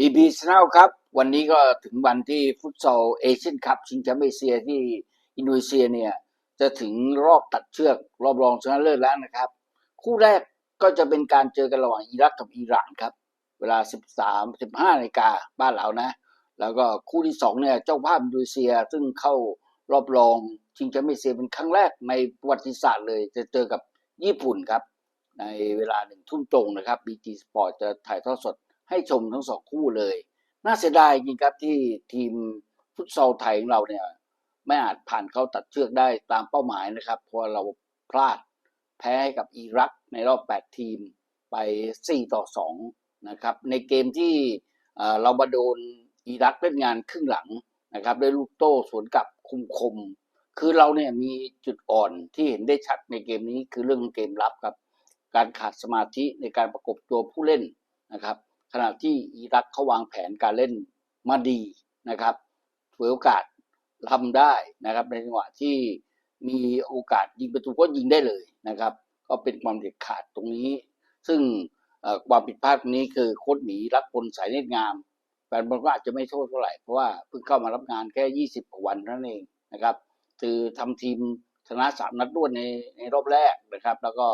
บีบีชแนลครับ วันนี้ก็ถึงวันที่ฟุตซอลเอเชียนคัพชิงแชมป์เอเชียที่อินโดนีเซียเนี่ยจะถึงรอบตัดเชือกรอบรองชนะเลิศแล้วนะครับ คู่แรกก็จะเป็นการเจอกันระหว่างอิรักกับอิหร่านครับ เวลา 13 15นาฬิกาบ้านเรานะ แล้วก็คู่ที่สองเนี่ยเจ้าภาพอินโดนีเซียซึ่งเข้ารอบรองชิงแชมป์เอเชียเป็นครั้งแรกในประวัติศาสตร์เลย จะเจอกับญี่ปุ่นครับ ในเวลาหนึ่งทุ่มตรงนะครับ BG Sport จะถ่ายทอดสด ให้ชมทั้งสองคู่เลย น่าเสียดายจริงครับที่ทีมฟุตซอลไทยของเราเนี่ยไม่อาจผ่านเข้าตัดเชือกได้ตามเป้าหมายนะครับเพราะเราพลาดแพ้ให้กับอิรักในรอบ 8 ทีมไป 4 ต่อ 2 นะครับ ในเกมที่เรามาโดนอิรักเล่นงานครึ่งหลังนะครับด้วยลูกโต้สวนกลับคุมคม คือเราเนี่ยมีจุดอ่อนที่เห็นได้ชัดในเกมนี้คือเรื่องเกมรับครับ การขาดสมาธิในการประกบตัวผู้เล่นนะครับ ขณะที่อิรักเขาวางแผนการเล่นมาดีนะครับฉวยโอกาสทำได้นะครับ ในจังหวะที่มีโอกาสยิงประตูก็ยิงได้เลยนะครับ ก็เป็นความเด็ดขาดตรงนี้ ซึ่งความผิดพลาดตรงนี้คือโค้ชหมีรักพลสายเนตรงามแฟนบอลก็อาจจะไม่โทษเท่าไหร่เพราะว่าเพิ่งเข้ามารับงานแค่ 20กว่าวันนั้นเองนะครับคือทำทีมชนะสามนัดรวดในในรอบแรกนะครับ แล้วก็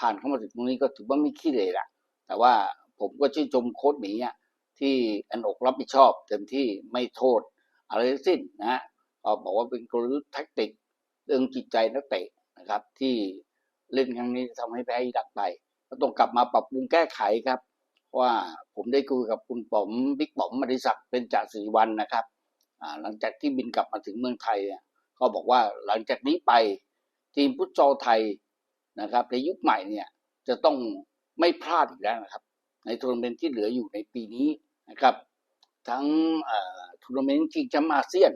ผ่านเข้ามาถึงตรงนี้ก็ถือว่าไม่ขี้เลยละแต่ว่า ผมก็ชื่นชมโค้ชหมีอะที่อันอกรับผิดชอบเต็มที่ไม่โทษ อะไรทั้งสิ้นนะฮะก็บอกว่าเป็นกลยุทธ์แท็กติก เรื่องจิตใจนักเตะนะครับ ที่เล่นครั้งนี้ทำให้แพ้อิรักไปก็ต้องกลับมาปรับปรุงแก้ไขครับ ว่าผมได้คุยกับคุณป๋อมบิ๊กป๋อมมริศักดิ์เป็นจ่าสีวันนะครับหลังจากที่บินกลับมาถึงเมืองไทยเนี่ยก็บอกว่าหลังจากนี้ไปทีมฟุตซอลไทยนะครับในยุคใหม่เนี่ยจะต้องไม่พลาดอีกแล้วนะครับ ในทัวร์นาเมนต์ที่เหลืออยู่ในปีนี้นะครับ ทั้งทัวร์นาเมนต์ชิงแชมป์อาเซียน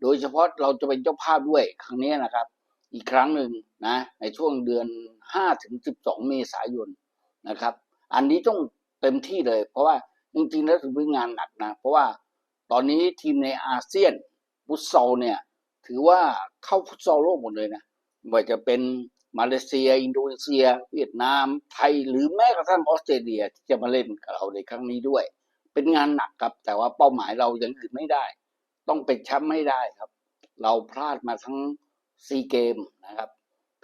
โดยเฉพาะเราจะเป็นเจ้าภาพด้วยครั้งนี้นะครับ อีกครั้งหนึ่งนะในช่วงเดือน5ถึง12 เมษายนนะครับ อันนี้ต้องเต็มที่เลย เพราะว่าจริงๆแล้วถือเป็นงานหนักนะ เพราะว่าตอนนี้ทีมในอาเซียนฟุตซอลเนี่ย ถือว่าเข้าฟุตซอลโลกหมดเลยนะไม่ว่าจะเป็น มาเลเซีย อินโดนีเซีย เวียดนาม ไทย หรือแม้กระทั่งออสเตรเลียที่จะมาเล่นกับเราในครั้งนี้ด้วย เป็นงานหนักครับ แต่ว่าเป้าหมายเรายังอื่นไม่ได้ ต้องเป็นแชมป์ไม่ได้ครับ เราพลาดมาทั้งซีเกมนะครับ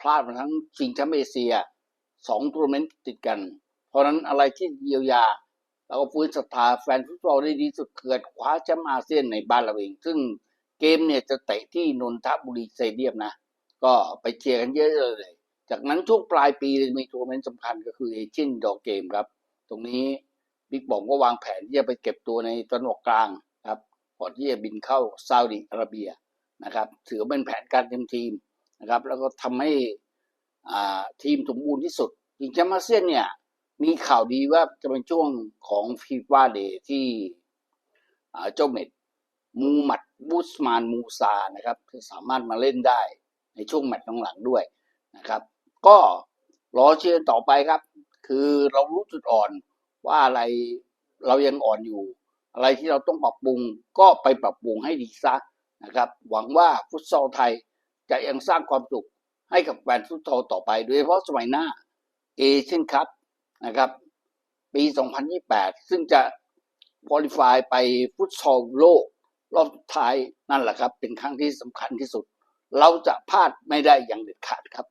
พลาดมาทั้งชิงแชมป์เอเชียสองทัวร์เมนต์ติดกัน เพราะนั้นอะไรที่เยียวยาแล้วก็ฟื้นศรัทธาแฟนฟุตบอลได้ดีสุดเกิดคว้าแชมป์อาเซียนในบ้านเราเอง ซึ่งเกมเนี่ยจะเตะที่นนทบุรีสเตเดียมนะ ก็ไปเชียร์กันเยอะเลย จากนั้นช่วงปลายปีมีทัวร์นาเมนต์สำคัญก็คือเอเชียนดอเกมครับ ตรงนี้บิ๊กบอมก็วางแผนที่จะไปเก็บตัวในตะวันออกกลางครับก่อนที่จะบินเข้าซาอุดิอาระเบียนะครับ ถือว่าเป็นแผนการเตรียมทีมนะครับ แล้วก็ทำให้ทีมสมบูรณ์ที่สุดจริงแชมป์อาเซียนเนี่ยมีข่าวดีว่าจะเป็นช่วงของฟีฟ่าเดย์ที่เจ้าเม็ดมูหมัดบูสมานมูซานะครับที่สามารถมาเล่นได้ในช่วงแมตช์หลังๆด้วยนะครับ ก็รอเชียร์ต่อไปครับ คือเรารู้จุดอ่อนว่าอะไรเรายังอ่อนอยู่ อะไรที่เราต้องปรับปรุงก็ไปปรับปรุงให้ดีซะนะครับ หวังว่าฟุตซอลไทยจะยังสร้างความสุขให้กับแฟนฟุตซอลต่อไป โดยเฉพาะสมัยหน้าเอเชียนคัพนะครับ ปี 2028 ซึ่งจะคุริฟายไปฟุตซอลโลก รอบท้ายนั่นแหละครับ เป็นครั้งที่สำคัญที่สุด เราจะพลาดไม่ได้อย่างเด็ดขาดครับ